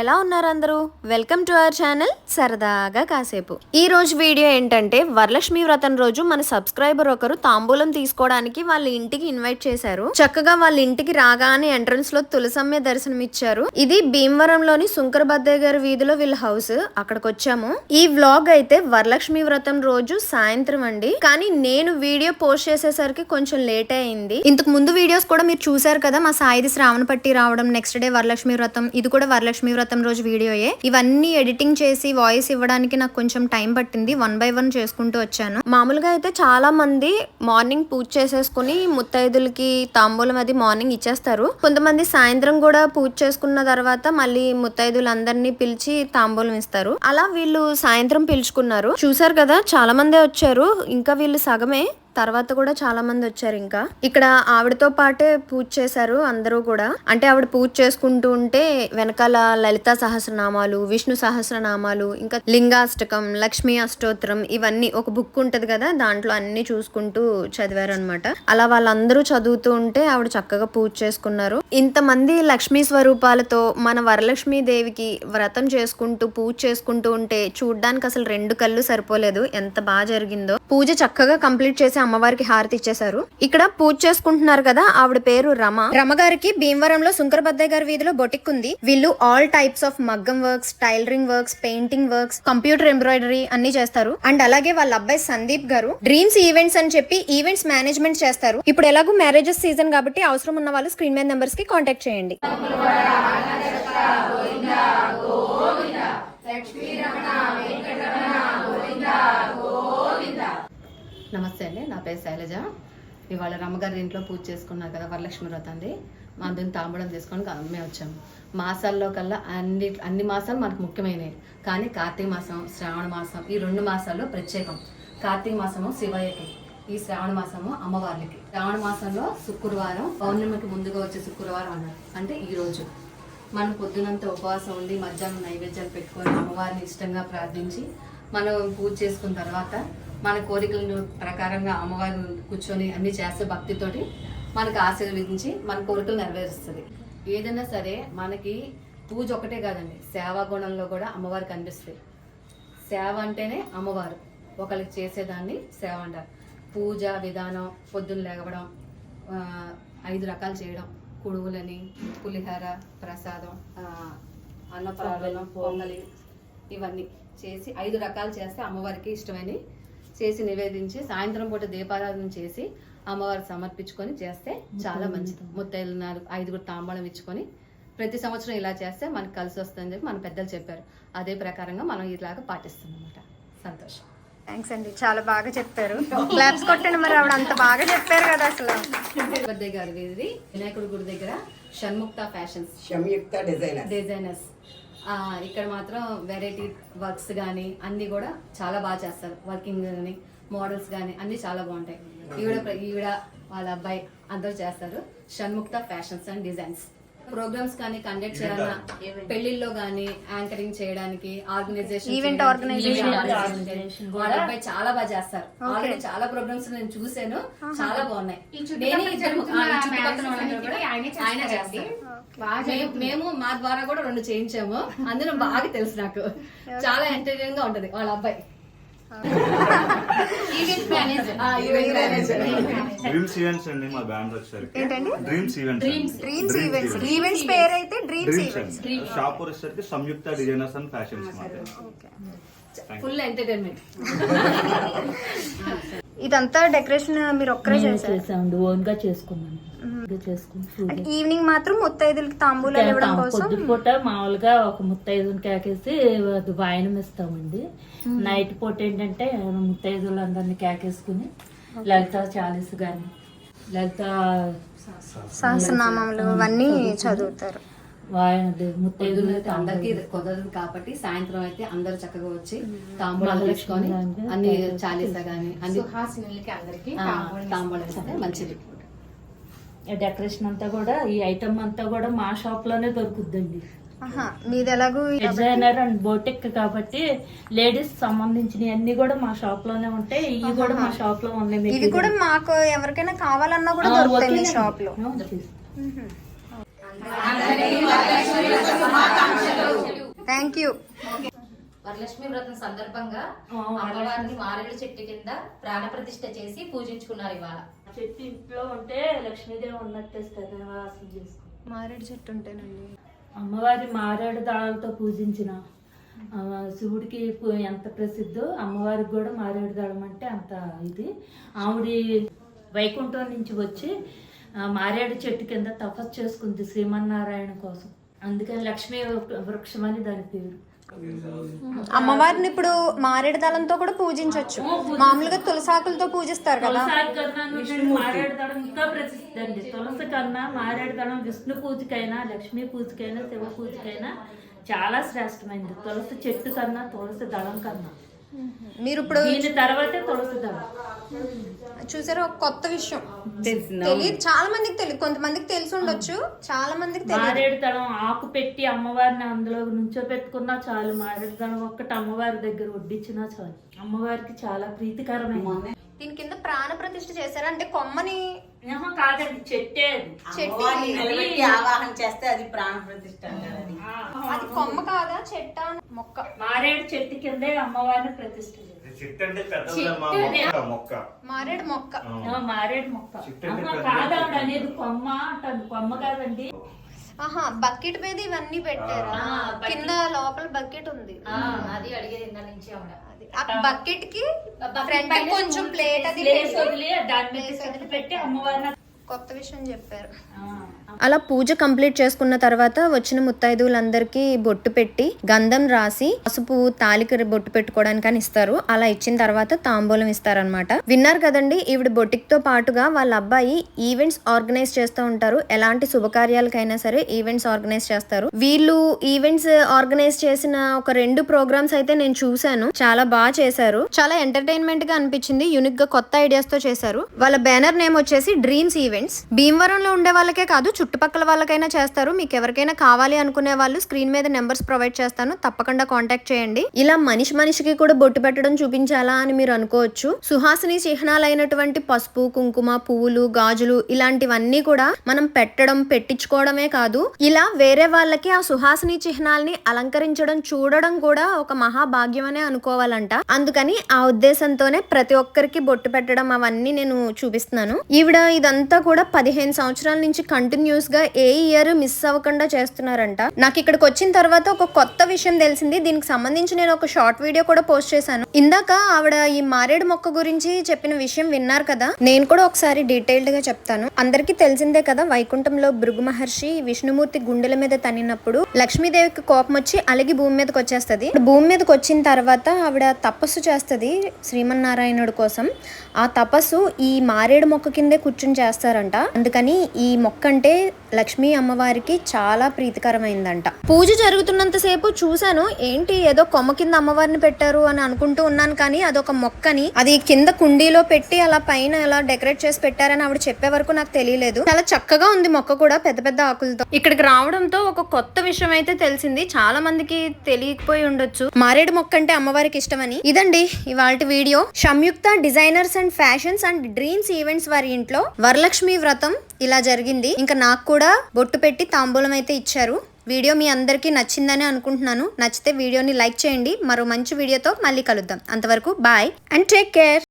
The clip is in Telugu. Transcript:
ఎలా ఉన్నారు అందరూ? వెల్కమ్ టు అవర్ ఛానల్ సరదాగా కాసేపు. ఈ రోజు వీడియో ఏంటంటే వరలక్ష్మి వ్రతం రోజు మన సబ్స్క్రైబర్ ఒకరు తాంబూలం తీసుకోవడానికి వాళ్ళ ఇంటికి ఇన్వైట్ చేశారు. చక్కగా వాళ్ళ ఇంటికి రాగానే ఎంట్రన్స్లో తులసమ్మ దర్శనం ఇచ్చారు. ఇది భీమవరంలోని శుంకర్ బద్దయ్య గారి వీధిలో వీళ్ళ హౌస్ అక్కడికి వచ్చాము ఈ వ్లాగ్ అయితే వరలక్ష్మి వ్రతం రోజు సాయంత్రం అండి. కానీ నేను వీడియో పోస్ట్ చేసేసరికి కొంచెం లేట్ అయింది. ఇంతకు ముందు వీడియోస్ కూడా మీరు చూసారు కదా మా సాయిది శ్రావణ పట్టి రావడం నెక్స్ట్ డే వరలక్ష్మి వ్రతం ఇది కూడా వరలక్ష్మి వ్రతం రోజు వీడియోయే. ఇవన్నీ ఎడిటింగ్ చేసి వాయిస్ ఇవ్వడానికి నాకు కొంచెం టైం పట్టింది. వన్ బై వన్ చేసుకుంటూ వచ్చాను. మామూలుగా అయితే చాలా మంది మార్నింగ్ పూజ చేసేసుకుని ముత్తైదులకి తాంబూలం అది మార్నింగ్ ఇచ్చేస్తారు. కొంతమంది సాయంత్రం కూడా పూజ చేసుకున్న తర్వాత మళ్ళీ ముత్తైదులందరినీ పిలిచి తాంబూలం ఇస్తారు. అలా వీళ్ళు సాయంత్రం పిలుచుకున్నారు. చూసారు కదా చాలా మందే వచ్చారు. ఇంకా వీళ్ళు సగమే. తర్వాత కూడా చాలా మంది వచ్చారు ఇంకా. ఇక్కడ ఆవిడతో పాటే పూజ చేశారు అందరూ కూడా. అంటే ఆవిడ పూజ చేసుకుంటూ ఉంటే వెనకాల లలిత సహస్రనామాలు విష్ణు సహస్రనామాలు ఇంకా లింగాష్టకం లక్ష్మీ అష్టోత్తరం ఇవన్నీ ఒక బుక్ ఉంటది కదా దాంట్లో అన్ని చూసుకుంటూ చదివారు అనమాట అలా వాళ్ళందరూ చదువుతూ ఉంటే ఆవిడ చక్కగా పూజ చేసుకున్నారు. ఇంతమంది లక్ష్మీ స్వరూపాలతో మన వరలక్ష్మీ దేవికి వ్రతం చేసుకుంటూ పూజ చేసుకుంటూ ఉంటే చూడ్డానికి అసలు రెండు కళ్ళు సరిపోలేదు. ఎంత బాగా జరిగిందో. పూజ చక్కగా కంప్లీట్ చేసి అమ్మవారికి హారతి ఇచ్చేశారు. ఇక్కడ పూజ చేసుకుంటున్నారు కదా ఆవిడ పేరు రమ. రమ గారికి భీమవరంలో శంకరబద్దయ్య గారి వీధిలో బొటిక్ ఉంది. వీళ్ళు ఆల్ టైప్స్ ఆఫ్ మగ్గం works tailoring works painting works computer embroidery అన్ని చేస్తారు. అండ్ అలాగే వాళ్ళ అబ్బాయి సందీప్ గారు డ్రీమ్స్ ఈవెంట్స్ అని చెప్పి ఈవెంట్స్ మేనేజ్మెంట్ చేస్తారు. ఇప్పుడు ఎలాగో మ్యారేజెస్ సీజన్ కాబట్టి అవసరం ఉన్న వాళ్ళు స్క్రీన్ మీద నెంబర్స్కి కాంటాక్ట్ చేయండి. నమస్తే అండి. పేరు శైలజ. ఇవాళ రమ్మగారి ఇంట్లో పూజ చేసుకున్నారు కదా వరలక్ష్మి వ్రతంది మా అందరిని తాంబూలం తీసుకొని మేము వచ్చాము మాసాల్లో కల్లా అన్ని అన్ని మాసాలు మనకు ముఖ్యమైనవి. కానీ కార్తీక మాసం శ్రావణ మాసం ఈ రెండు మాసాల్లో ప్రత్యేకం. కార్తీక మాసము శివయ్యకి ఈ శ్రావణ మాసము అమ్మవార్లకి. శ్రావణ మాసంలో శుక్రవారం పౌర్ణమికి ముందుగా వచ్చే శుక్రవారం అన్నారు. అంటే ఈ రోజు. మనం పొద్దునంతా ఉపవాసం ఉండి మధ్యాహ్నం నైవేద్యాలు పెట్టుకొని అమ్మవారిని ఇష్టంగా ప్రార్థించి మనం పూజ చేసుకున్న తర్వాత మన కోరికలను ప్రకారంగా అమ్మవారు కూర్చొని అన్ని చేస్తే భక్తితోటి మనకు ఆశీర్వదించి మన కోరికలు నెరవేరుస్తుంది. ఏదైనా సరే మనకి పూజ ఒకటే కాదండి సేవా గుణంలో కూడా అమ్మవారు కనిపిస్తాయి. సేవ అంటేనే అమ్మవారు ఒకరికి చేసేదాన్ని సేవ అంటారు. పూజ విధానం పొద్దున్న లేవడం ఐదు రకాలు చేయడం కుడువులని పులిహోర ప్రసాదం ఆ, పొంగలి ఇవన్నీ చేసి ఐదు రకాలు చేస్తే అమ్మవారికి ఇష్టమని చేసి నివేదించి సాయంత్రం పూట దీపారాధన చేసి అమ్మవారికి సమర్పించుకొని చేస్తే చాలా మంచిది. ముత్తైదులు నాలుగు ఐదుగురు తాంబూలం ఇచ్చుకొని ప్రతి సంవత్సరం ఇలా చేస్తే మనకు కలిసి వస్తుందని చెప్పి మన పెద్దలు చెప్పారు. అదే ప్రకారంగా మనం ఇలాగా పాటిస్తాం అనమాట సంతోషం. థ్యాంక్స్ అండి. చాలా బాగా చెప్పారు. క్లాప్స్ కొట్టండి మరి ఆవిడ. అంత బాగా చెప్పారు కదా అసలు. గారి వీధి వినాయకుడి గుడి దగ్గర షణ్ముక్త ఫ్యాషన్స్. డిజైనర్స్ ఆ, ఇక్కడ మాత్రం వెరైటీ వర్క్స్ కానీ అన్నీ కూడా చాలా బాగా చేస్తారు. వర్కింగ్ కానీ మోడల్స్ కానీ అన్నీ చాలా బాగుంటాయి. ఈవిడ ఈవిడ వాళ్ళ అబ్బాయి అందరూ చేస్తారు. Shanmukta fashions and designs programs కానీ కండక్ట్ చేయాలన్నా పెళ్ళిల్లో కానీ యాంకరింగ్ చేయడానికి ఆర్గనైజేషన్ Event organization. వాళ్ళ అబ్బాయి చాలా బాగా చేస్తారు. ఆల్రెడీ చాలా ప్రోగ్రామ్స్ నేను చూసాను చాలా బాగున్నాయి. నేనే ఇద్దరు ఆయన మేము- మేము మా ద్వారా కూడా రెండు చేయించాము. అందులో బాగా తెలుసు నాకు. చాలా ఎంటర్టైనింగ్గా ఉంటది వాళ్ళ అబ్బాయి. డ్రీమ్స్ ఈవెంట్స్ అండి మా బ్యాండ్ వచ్చేసరికి. Dreams events dreams events events పేరు అయితే డ్రీమ్స్ ఈవెంట్స్ షాప్ వచ్చేసరికి Samyukta designers and fashions full entertainment ఇదంతా డెకరేషన్ మీరు ఒక్కరే చేశారు? చేసామండి ఓన్గా చేసుకున్నాను. ఇది చేసుకుని పూజ. అంటే ఈవినింగ్ మాత్రం ముత్తైదులకి తాంబూలాలు ఇవ్వడం కోసం? పొద్దుపూట మామూలుగా ఒక ముత్తైదుని కేకేసి వాయనం ఇస్తామండి. నైట్ పూట ఏంటంటే ముత్తైదులందరినీ కేకేసుకుని లలిత చాలీస్ గాని లలిత సహస్రనామాలు అవన్నీ చదువుతారు. వాయన ముత్తైదులు అయితే అందరికి కుదరదు కాబట్టి సాయంత్రం అయితే అందరు చక్కగా వచ్చి తాంబూలాలు తెచ్చుకొని అన్ని చాలీసా గానీ అన్ని ఆ, తాంబూలం ఇస్తే మంచిది. డెకరేషన్ అంతా కూడా ఈ ఐటమ్ అంతా కూడా మా షాప్లోనే దొరుకుద్దండి. మీది ఎలాగూ డిజైనర్ అండ్ బోటిక్ కాబట్టి లేడీస్ సంబంధించినవి అన్ని కూడా మా షాప్లోనే ఉంటాయి. ఇవి కూడా మా షాప్లో ఉన్నాయి ఇది కూడా మాకు ఎవరికైనా కావాలన్నా కూడా దొరుకుతాయి ఓకే. షాప్లో. థ్యాంక్ యూ వరలక్ష్మి వ్రతం సందర్భంగా అమ్మవారిని మారేడు చెట్టు కింద ప్రాణ ప్రతిష్ఠ చేసి పూజించుకున్నారు ఇవాళ. చెట్టు ఇంట్లో ఉంటే లక్ష్మీదేవి ఉన్నట్టే స్థిరవాసం చేసుకో. మారేడు చెట్టు ఉంటేనండి. అమ్మవారి మారేడు దళాలతో పూజించిన శివుడికి ఎంత ప్రసిద్ధో అమ్మవారికి కూడా మారేడు దళం అంటే అంత ఇది. ఆవిడ వైకుంఠం నుంచి వచ్చి మారేడు చెట్టు కింద తపస్సు చేసుకుంది శ్రీమన్నారాయణ కోసం. అందుకని లక్ష్మీ వృక్షం అని దాని పేరు. అమ్మవారిని ఇప్పుడు మారేడు దళంతో కూడా పూజించవచ్చు మామూలుగా తులసాకులతో పూజిస్తారు కదా. తులసి కన్నా మారేడు దళం ఇంకా ప్రసిద్ధి అండి తులసి కన్నా మారేడు దళం విష్ణు పూజకైనా లక్ష్మీ పూజకైనా శివ పూజకైనా చాలా శ్రేష్టమైనది. తులసి చెట్టు కన్నా తులసి దళం కన్నా. మీరు ఇప్పుడు తర్వాతే చూసారా ఒక కొత్త విషయం. తెలియదు. చాలా మందికి తెలియదు. కొంతమందికి తెలిసి ఉండొచ్చు. చాలా మందికి తెలియదు. మారేడు దళం ఆకు పెట్టి అమ్మవారిని అందులో నుంచో పెట్టుకున్నా చాలు. మారేడు దళం ఒక్కటి అమ్మవారి దగ్గర వడ్డించినా చాలు. అమ్మవారికి చాలా ప్రీతికరమైన దీని కింద ప్రాణ ప్రతిష్ఠ చేశారు? అంటే కొమ్మని కాదండి చెట్టే అది చెట్టు నిలబెట్టి ఆవాహన చేస్తే అది ప్రాణ ప్రతిష్ఠ అది. కొమ్మ కాదా? చెట్ట? మొక్క. మారేడు చెట్టు కిందే అమ్మవారిని ప్రతిష్ఠ చేశారు. చెట్టు అంటే పెద్దదమ్మా మొక్క మొక్క. మారేడు మొక్క. మారేడు మొక్క. కాదావిడ అనేది కొమ్మ అంటాను కొమ్మ కాదండి. ఆహా బకెట్ మీద ఇవన్నీ పెట్టారా? కింద లోపల బకెట్ ఉంది. ఆ, అది అడిగేది ఇందా నుంచి ఆవిడ. ఆ బకెట్కి bucket ఫ్రంట్ పైన కొంచెం ప్లేట్ అది ప్లేస్ పెట్టి వదిలి దాని మీద చెట్టు పెట్టి అమ్మవారిని కొత్త విషయం చెప్పారు. అలా పూజ కంప్లీట్ చేసుకున్న తర్వాత వచ్చిన ముత్తైదువులందరికీ బొట్టు పెట్టి గంధం రాసి పసుపు తాలికి బొట్టు పెట్టుకోవడానికి అని ఇస్తారు. అలా ఇచ్చిన తర్వాత తాంబూలం ఇస్తారనమాట విన్నారు కదండి ఈవిడ బొట్టిక్తో పాటుగా వాళ్ళ అబ్బాయి ఈవెంట్స్ ఆర్గనైజ్ చేస్తూ ఉంటారు. ఎలాంటి శుభకార్యాలకైనా సరే ఈవెంట్స్ ఆర్గనైజ్ చేస్తారు. వీళ్ళు ఈవెంట్స్ ఆర్గనైజ్ చేసిన ఒక రెండు ప్రోగ్రామ్స్ అయితే నేను చూశాను. చాలా బాగా చేశారు. చాలా ఎంటర్టైన్మెంట్గా అనిపించింది. యూనిక్గా కొత్త ఐడియాస్తో చేశారు. వాళ్ళ బ్యానర్ నేమ్ వచ్చేసి డ్రీమ్స్ ఈవెంట్స్. భీమవరంలో ఉండే వాళ్ళకే కాదు చుట్టుపక్కల వాళ్ళకైనా చేస్తారు. మీకు ఎవరికైనా కావాలి అనుకునే వాళ్ళు స్క్రీన్ మీద నెంబర్స్ ప్రొవైడ్ చేస్తాను. తప్పకుండా కాంటాక్ట్ చేయండి. ఇలా మనిషి మనిషికి కూడా బొట్టు పెట్టడం చూపించాలా అని మీరు అనుకోవచ్చు. సుహాసిని చిహ్నాలైనటువంటి పసుపు కుంకుమ పువ్వులు గాజులు ఇలాంటివన్నీ కూడా మనం పెట్టడం పెట్టించుకోవడమే కాదు. ఇలా వేరే వాళ్ళకి ఆ సుహాసిని చిహ్నాల్ని అలంకరించడం చూడడం కూడా ఒక మహాభాగ్యం అనే అనుకోవాలంట. అందుకని ఆ ఉద్దేశంతోనే ప్రతి ఒక్కరికి బొట్టు పెట్టడం అవన్నీ నేను చూపిస్తున్నాను. ఈవిడ ఇదంతా కూడా పదిహేను సంవత్సరాల నుంచి కంటిన్యూస్గా ఏ ఇయర్ మిస్ అవ్వకుండా చేస్తున్నారంట. నాకు ఇక్కడికి వచ్చిన తర్వాత ఒక కొత్త విషయం తెలిసింది. దీనికి సంబంధించి నేను ఒక షార్ట్ వీడియో కూడా పోస్ట్ చేశాను. ఇందాక ఆవిడ ఈ మారేడు మొక్క గురించి చెప్పిన విషయం విన్నారు కదా? నేను కూడా ఒకసారి డీటెయిల్డ్గా చెప్తాను. అందరికీ తెలిసిందే కదా వైకుంఠంలో భృగు మహర్షి విష్ణుమూర్తి గుండెల మీద తన్నినప్పుడు లక్ష్మీదేవికి కోపం వచ్చి అలిగి భూమి మీదకి వచ్చేస్తుంది. భూమి మీదకి వచ్చిన తర్వాత ఆవిడ తపస్సు చేస్తుంది శ్రీమన్నారాయణుడి కోసం. ఆ తపస్సు ఈ మారేడు మొక్క కిందే కూర్చుని చేస్తారంట అందుకని ఈ మొక్క అంటే లక్ష్మీ అమ్మవారికి చాలా ప్రీతికరమైందంట. పూజ జరుగుతున్నంతసేపు చూశాను. ఏంటి ఏదో కొమ్మ కింద అమ్మవారిని పెట్టారు అని అనుకుంటూ ఉన్నాను కానీ అదొక మొక్కని అది కింద కుండీలో పెట్టి అలా పైన ఎలా డెకరేట్ చేసి పెట్టారని ఆవిడ చెప్పే వరకు నాకు తెలియలేదు. చాలా చక్కగా ఉంది మొక్క కూడా పెద్ద పెద్ద ఆకులతో. ఇక్కడికి రావడంతో ఒక కొత్త విషయం అయితే తెలిసింది. చాలా మందికి తెలియకపోయి ఉండొచ్చు. మారేడు మొక్క అంటే అమ్మవారికి ఇష్టమని. ఇదండి ఇవాళ video. Samyukta designers and fashions and dreams events వారి ఇంట్లో వరలక్ష్మి వరలక్ష్మి వ్రతం ఇలా జరిగింది. ఇంకా నాకు కూడా బొట్టు పెట్టి తాంబూలం అయితే ఇచ్చారు. వీడియో మీ అందరికీ నచ్చిందని అనుకుంటున్నాను. నచ్చితే వీడియోని లైక్ చేయండి. మరో మంచి వీడియోతో మళ్ళీ కలుద్దాం. అంతవరకు బాయ్ అండ్ టేక్ కేర్.